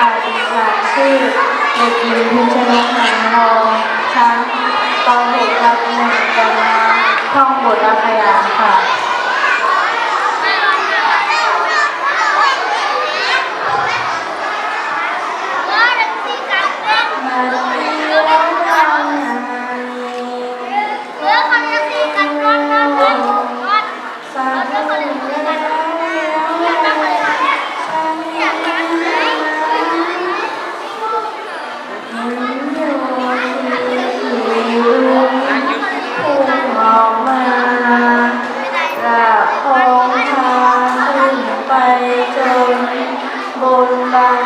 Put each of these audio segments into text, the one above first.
การงชื่อในทีมชนะ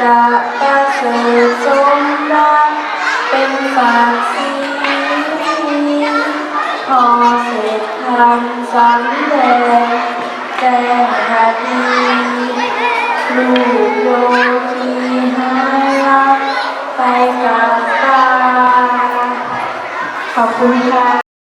จะประเสริฐสมรักเป็นฝากสีพอเสร็จทำสำเร็จแต่งหาดีลูกโยกีหายรักไปกับตาขอบคุณค่ะ